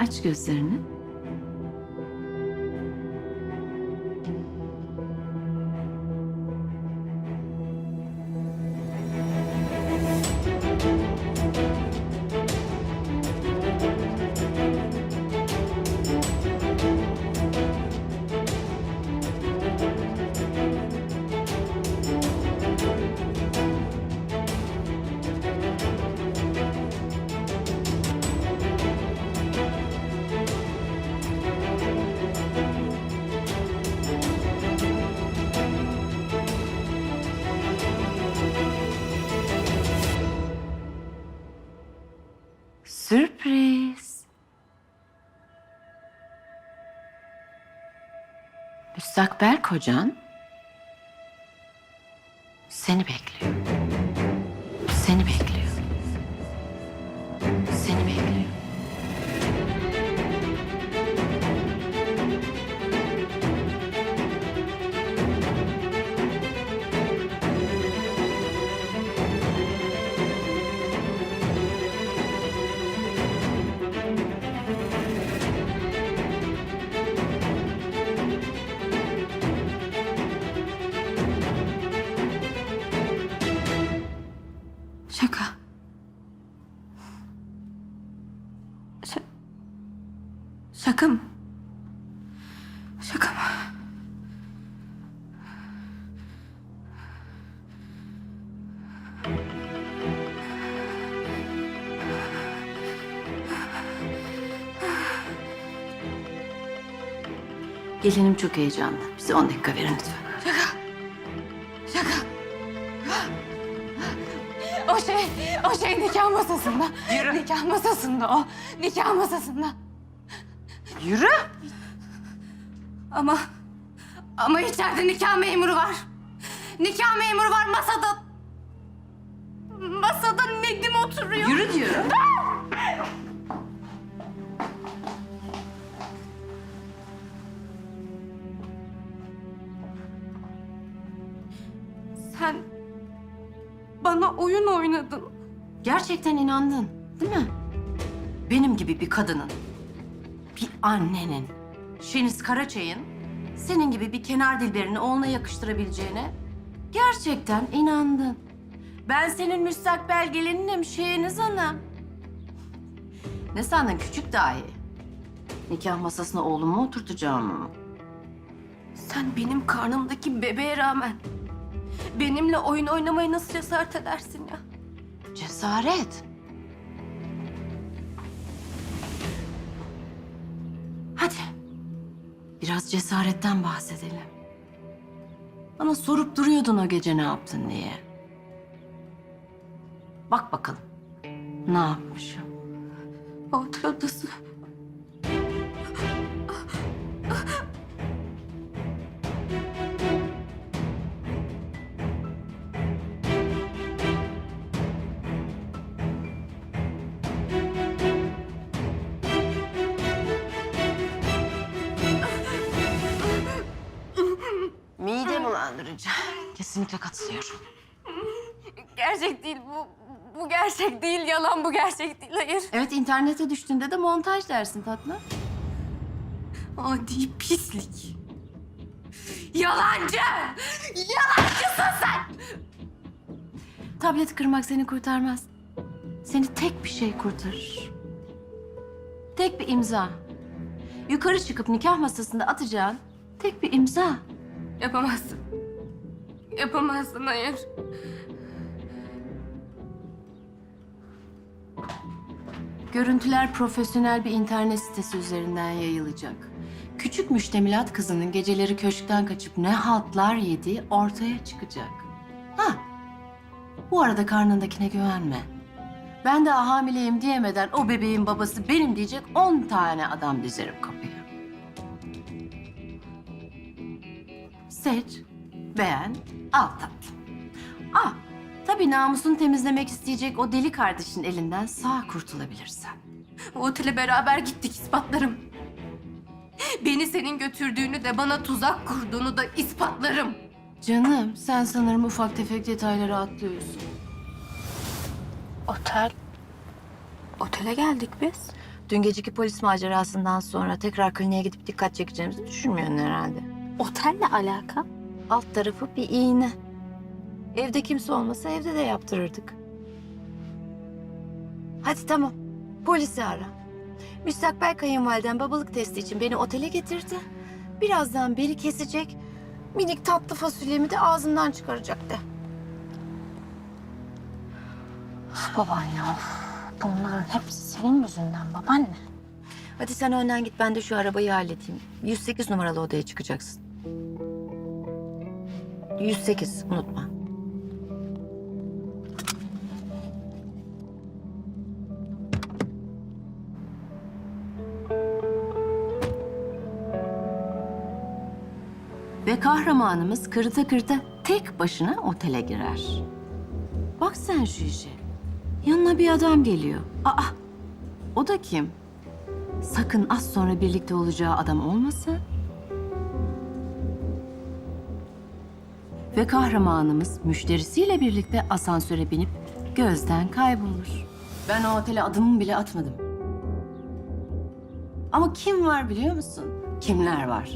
Aç gözlerini. Sürpriz. Müstakbel kocan seni bekliyor. Seni bekliyor. Şaka. Ş- şaka mı? Şaka mı? Gelinim çok heyecanlı. Bize 10 dakika verin lütfen. O şey, o şey nikah masasında. Yürü. Nikah masasında o. Nikah masasında. Yürü. Ama, ama içeride nikah memuru var. Nikah memuru var masada. Masada Nedim oturuyor. Yürü diyorum. Sen oynadın. Gerçekten inandın değil mi? Benim gibi bir kadının, bir annenin, Şeniz Karaçay'ın senin gibi bir kenar dilberini oğluna yakıştırabileceğine gerçekten inandın. Ben senin müstakbel gelininim Şeniz Hanım. Ne sandın küçük dahi? Nikah masasına oğlumu oturtacağım. Sen benim karnımdaki bebeğe rağmen benimle oyun oynamayı nasıl cesaret edersin ya? Cesaret. Hadi. Biraz cesaretten bahsedelim. Bana sorup duruyordun o gece ne yaptın diye. Bak bakalım. Ne yapmışım? Otel odası. Kesinlikle katılıyorum. Gerçek değil bu. Bu gerçek değil. Yalan bu gerçek değil. Hayır. Evet internete düştüğünde de montaj dersin tatlım. Adi pislik. Yalancı! Yalancısın sen! Tablet kırmak seni kurtarmaz. Seni tek bir şey kurtarır. Tek bir imza. Yukarı çıkıp nikah masasında atacağın tek bir imza. Yapamazsın. Yapamazsın hayır. Görüntüler profesyonel bir internet sitesi üzerinden yayılacak. Küçük müştemilat kızının geceleri köşkten kaçıp ne haltlar yediği ortaya çıkacak. Ha, bu arada karnındakine güvenme. Ben daha hamileyim diyemeden o bebeğin babası benim diyecek on tane adam dizerim kapıya. Seç, beğen, al tatlım. Ah, tabii namusunu temizlemek isteyecek o deli kardeşin elinden sağ kurtulabilirsen. O otele beraber gittik ispatlarım. Beni senin götürdüğünü de bana tuzak kurduğunu da ispatlarım. Canım, sen sanırım ufak tefek detayları atlıyorsun. Otel. Otele geldik biz. Dün geceki polis macerasından sonra tekrar kliniğe gidip dikkat çekeceğimizi düşünmüyorsun herhalde. Otelle alaka? Alt tarafı bir iğne. Evde kimse olmasa evde de yaptırırdık. Hadi tamam. Polisi ara. Müstakbel kayınvaliden babalık testi için beni otele getirdi. Birazdan biri kesecek. Minik tatlı fasulyemi de ağzından çıkaracak de. Babaanne of. Bunların hepsi senin yüzünden babaanne. Hadi sen önden git ben de şu arabayı halledeyim. 108 numaralı odaya çıkacaksın. 108 unutma. Ve kahramanımız kırıta kırıta tek başına otele girer. Bak sen şu işe. Yanına bir adam geliyor. Aa, o da kim? Sakın az sonra birlikte olacağı adam olmasın. Ve kahramanımız müşterisiyle birlikte asansöre binip gözden kaybolur. Ben o otele adımımı bile atmadım. Ama kim var biliyor musun? Kimler var?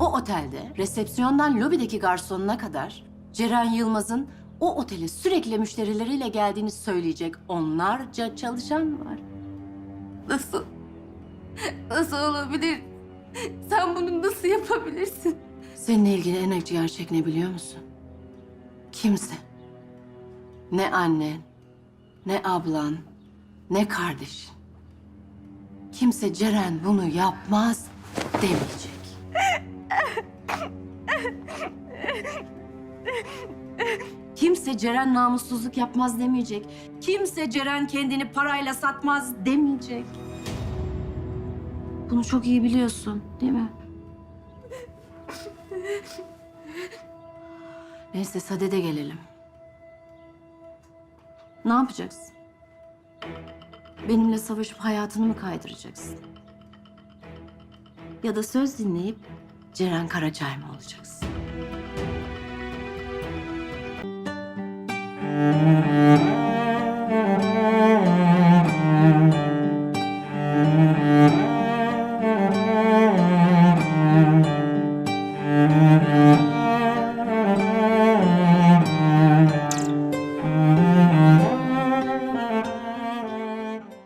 O otelde resepsiyondan lobideki garsonuna kadar Ceren Yılmaz'ın o otele sürekli müşterileriyle geldiğini söyleyecek onlarca çalışan var. Nasıl? Nasıl olabilir? Sen bunu nasıl yapabilirsin? Seninle ilgili en acı gerçek ne biliyor musun? Kimse. Ne annen, ne ablan, ne kardeşin. Kimse Ceren bunu yapmaz demeyecek. Kimse Ceren namussuzluk yapmaz demeyecek. Kimse Ceren kendini parayla satmaz demeyecek. Bunu çok iyi biliyorsun, değil mi? Neyse sadede gelelim. Ne yapacaksın? Benimle savaşıp hayatını mı kaydıracaksın? Ya da söz dinleyip Ceren Karaçay mı olacaksın?